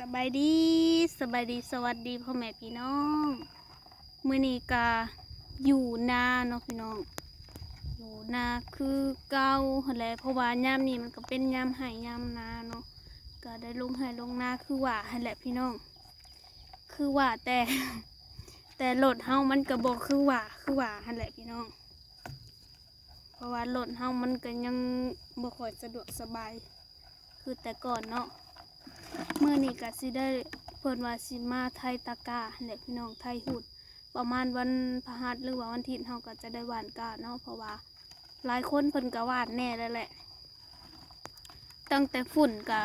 สบายดีสบายดีสวัสดีพ่อแม่พี่น้องมื้อนี้กาอยู่นาเนาะพี่น้อง อยู่นาคือเก่าหั่นแหละเพราะว่ายามนี้มันก็เป็นยามห้ยยามนาเนาะก็ได้ลงไห้ลงนาคือว่าแหละพี่น้อง คือว่าแต่ แต่รถเฮามันก็บ่คือว่าคือว่าแหละพี่น้อง เพราะว่ารถเฮามันก็ยังบ่ค่อยสะดวกสบาย คือแต่ก่อนเนาะ เมื่อนี้ก็สิได้เพิ่นว่าสิมาไทยตะกาแหละพี่น้องไทยหุด ประมาณวันพฤหัสหรือว่าวันอาทิตย์เฮาก็จะได้หวานกาเนาะเพราะว่า หลายคนเพิ่นก็หวานแน่แล้วแหละ ตั้งแต่ฝุ่นก็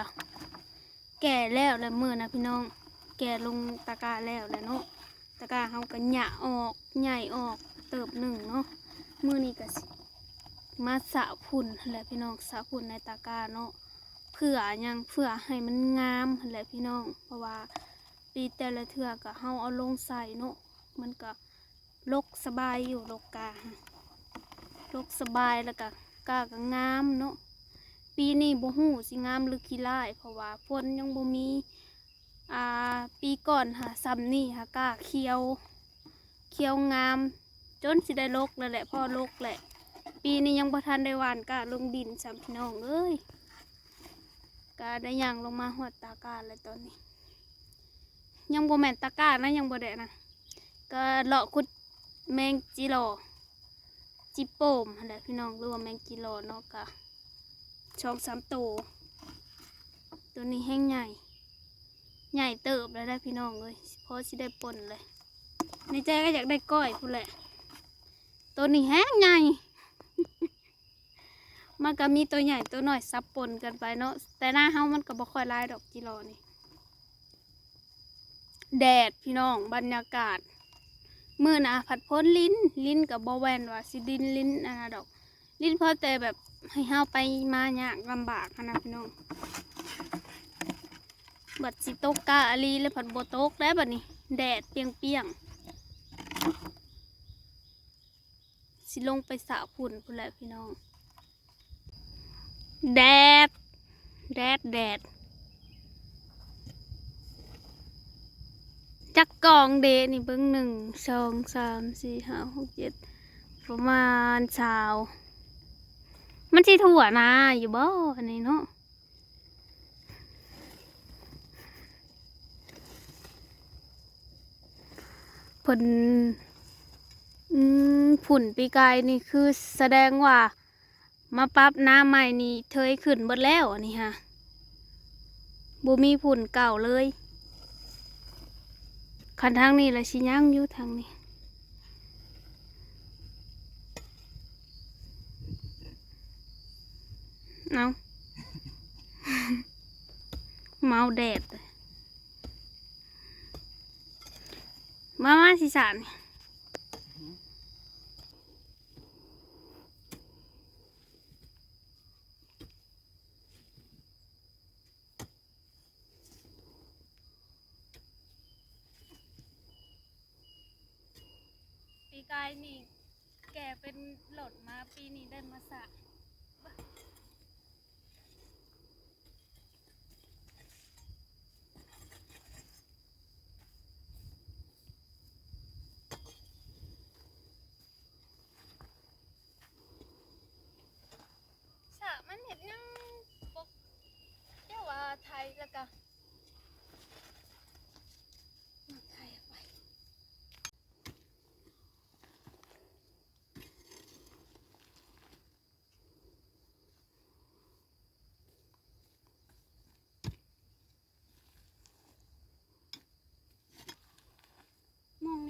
แก่แล้วแล้วมื้อนะพี่น้อง แก่ลงตะกาแล้วแหละเนาะตะกาเฮาก็หยะออกใหญ่ออกเติบหนึ่งเนาะมื้อนี้ก็สิมาสะฝุ่นแหละพี่น้องสะฝุ่นในตะกาเนาะ เพื่อยังเพื่อให้มันงามแหละพี่น้อง เพราะว่าปีแต่ละเทือก็เฮาเอาลงใส่เนาะมันก็ลกสบายอยู่ลกกาลกสบายแล้วก็กาก็งามเนาะปีนี้บ่ฮู้สิงามหรือขี้ร้ายเพราะว่าฝนยังบ่มีอ่าปีก่อนค่ะซ้ำนี่ค่ะกาเขียวเขียวงาม จนสิได้ลกแล้วแหละพ่อลกแหละ ปีนี้ยังบ่ทันได้หวานกาลงดินซ้ำพี่น้องเอ้ย ก็ได้ย่างลงมาหอดตากร้าเลยตอนนี้ ยังบ่แม่นตากร้านะยังบ่ได้นะก็เลาะคุดแมงจีโรอจิโป่มหั่นแหละพี่น้องหรือว่าแมงจีโรอเนาะก็ช่องสามตัวตัวนี้แห้งใหญ่ ใหญ่เติบแล้วได้พี่น้องเลยเพราะสิได้ปนเลย ในใจก็อยากได้ก้อยพูดแหละ ตัวนี้แห้งใหญ่ มันก็มีตัวใหญ่ตัวหน้อยซับปนกันไปเนาะแต่หน้าเฮามันก็บ่ค่อยลายดอกจิรอนี่แดดพี่น้องบรรยากาศมือนะผัดพ้นลิ้นลิ้นกับบ่แวนว่าสิดินลิ้นอนะดอก ลิ้นเพราะแต่แบบให้เฮาไปมายากลำบากนะพี่น้องบัดสิโตกกาอลีแล้วผัดโบ่ตกแล้วบัดนี้ แดดเปรียงสิลงไปสระพุ่นพุ่นแหละพี่น้อง แดด แดด แดด จักกองเดนี่เบิ้งหนึ่งสองสามสี่ห้าหกเจ็ดประมาณสาว มันสิถั่วนะอยู่บ่อันนี้เนาะผลอืมผุ่นปีกายนี่คือแสดงว่า มาปรับน้ำใหม่นี่เทยขึ้นหมดแล้วนนี้ฮะบูมีผุ่นเก่าเลยคันทางนี้ละชิย่างอยู่ทางนี้เอาเมาแดดมามาสิสานนี่ กายนี่ แกเป็นโหลดมาปีนี้ได้มาสระสระมันเห็นยังปกเจ้าว่าไทยแล้วก็มาไทยเอาไป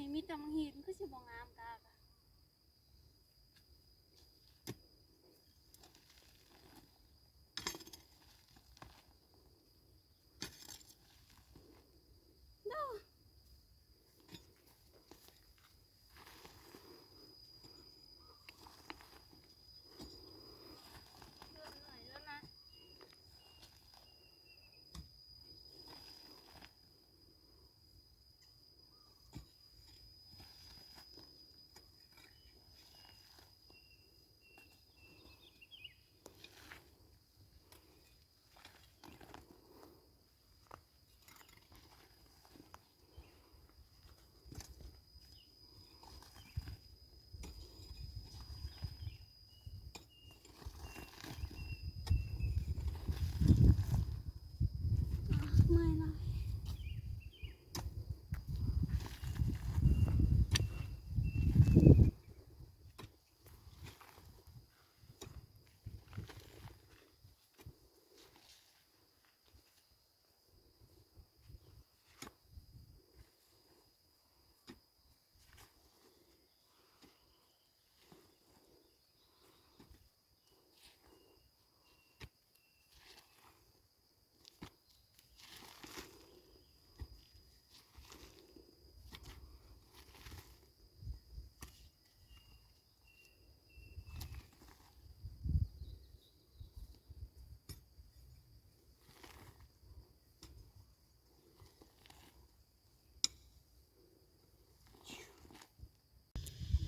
มองนี่มีแต่มังหินคือสิบ่งามกากะ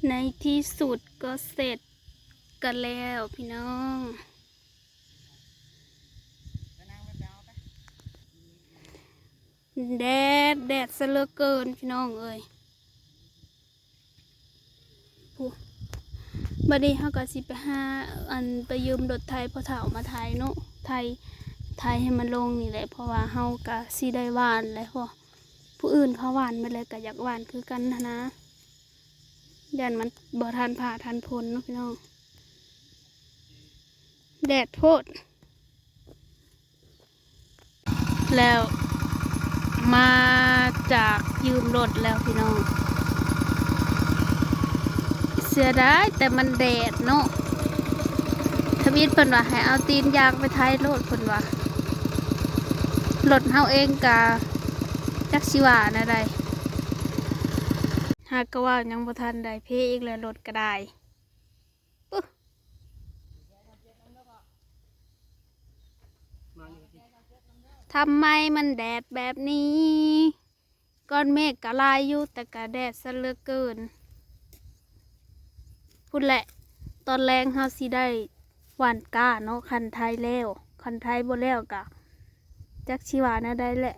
ในที่สุดก็เสร็จกันแล้วพี่น้อง แดด แดดซะเหลือเกินพี่น้องเอ้ยบัดนี้เฮาก็สิไปหาอันไปยืมรถไทยพอเฒ่ามาไทยเนาะไทยไทยให้มันลงนี่แหละ เพราะว่าเฮาก็สิได้หวานแล้วพอผู้อื่นเขาหวานไปเลยก็อยากหวานคือกันนะนะ ยันมันบ่ทันผ่าทันพ้นเนาะพี่น้อง แดดโพด แล้วมาจากยืมรถแล้วพี่น้อง เสียดายแต่มันแดดเนาะทวิตเพิ่นว่าให้เอาตีนยางไปท้ายรถเพิ่นว่ารถเฮาเองกะจักสิว่านะใด หากก็ว่ายังบ่ทันได้เพอีกแล้วรถก็ได้ปึ๊ทำไมมันแดดแบบนี้ ก้อนเมฆกะลายอยู่แต่กะแดดซะเหลือเกิน พูดแหละ ตอนแรงเฮาสิได้หวานก้าเนาะคันไทยแล้ว คันไทยบ่แล้วกะจักชิวานะได้แหละ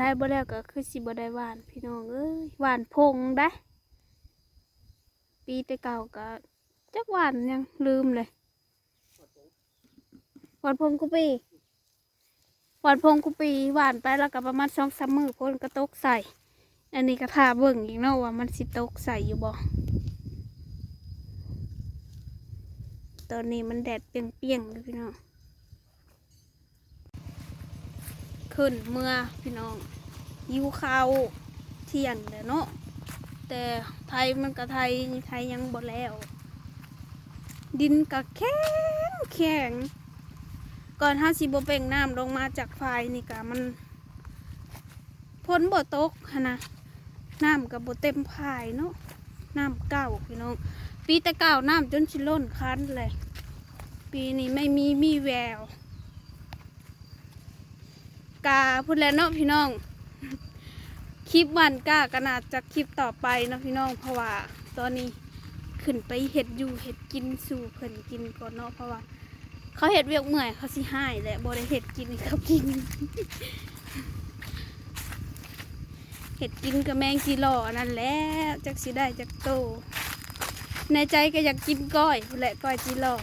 ไทยบ่แล้วก็คือสิบ่ได้หวาน พี่น้องเอ้ยหวานพงได้ปีแต่เก่าก็จักหวานยังลืมเลยหวานพงกูปีหวานพงกูปีหวานไปแล้วก็ประมาณสองสามมือพ้นก็ตกใส่ อันนี้ก็ทาเบิ่งอีกเนาะว่ามันสิตกใส่อยู่บ่ตอนนี้มันแดดเปียงๆเลยพี่น้อง ขึ้นเมื่อพี่น้องยิวข้าวเทียงแล้วเนาะแต่ไทยมันก็ไทยไทยยังบ่แล้ว ดินก็แข็งแข็งก่อนห้าสิบเป่งน้ำลงมาจากไฟนี่กะมันพ้นบ่ตกหั้นนะน้ำกับบ่เต็มพายเนาะน้ำเก่าพี่น้อง ปีแต่เก่าน้ำจนชิล้นคันเลย ปีนี้ไม่มีมีแวว กาพูดแล้วเนาะพี่น้อง คลิปวันกากน่าจะคลิปต่อไปเนาะพี่น้องเพราะว่าตอนนี้ขึ้นไปเห็ดอยู่เห็ดกินสู่เพิ่นกินก่อนเนาะเพราะว่า เขาเห็ดเวียกเมื่อยเขาสิหายแหละบ่ได้เห็ดกินเขากินเห็ดกินกับแมงจีหล่อนั่นแหละจักสิได้จักโต ในใจก็อยากกินก้อยแหละก้อยจีหล่อ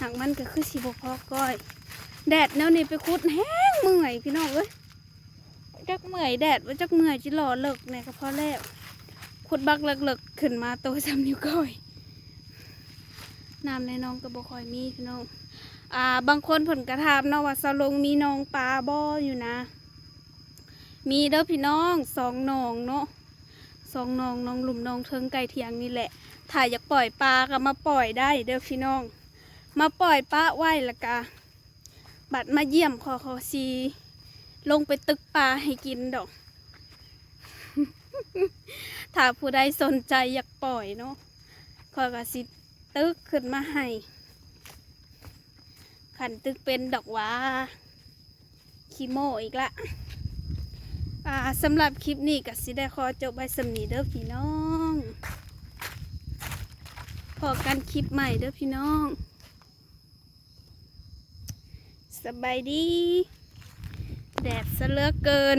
หากมันก็คือสิบพอก้อย แดดแนวนี้ไปคุดแห้งเมื่อยพี่น้องเอ้ยจักเมื่อยแดดว่าจักเมื่อยจีหล่อเลิกในกระเพาะแล้วขุดบักเลิกๆขึ้นมาโตซ้ำนิ้วก้อยน้ำในน้องก็บ่ค่อยมีพี่น้องอ่าบางคนผลกระทำเนาะว่าสลงมีน้องปลาบ่ออยู่นะ มีเด้อพี่น้องสองน้องเนาะสองน้องน้องหลุมน้องเทิงไก่เทียงนี่แหละ ถ้าอยากปล่อยปลาก็มาปล่อยได้เด้อพี่น้อง มาปล่อยปลาไว้ละกะ บัดมาเยี่ยมขอขอซีลงไปตึกปลาให้กินดอก ถ้าผู้ใดสนใจอยากปล่อยเนาะขอยก็สิตึกขึ้นมาให้ ขันตึกเป็นดอกว่าคีโมอีกละอ่าสำหรับคลิปนี้ก็สิได้ขอจบไปสำนีเด้อพี่น้อง พอกันคลิปใหม่เด้อพี่น้อง สบายดี แดดซะเลือกเกิน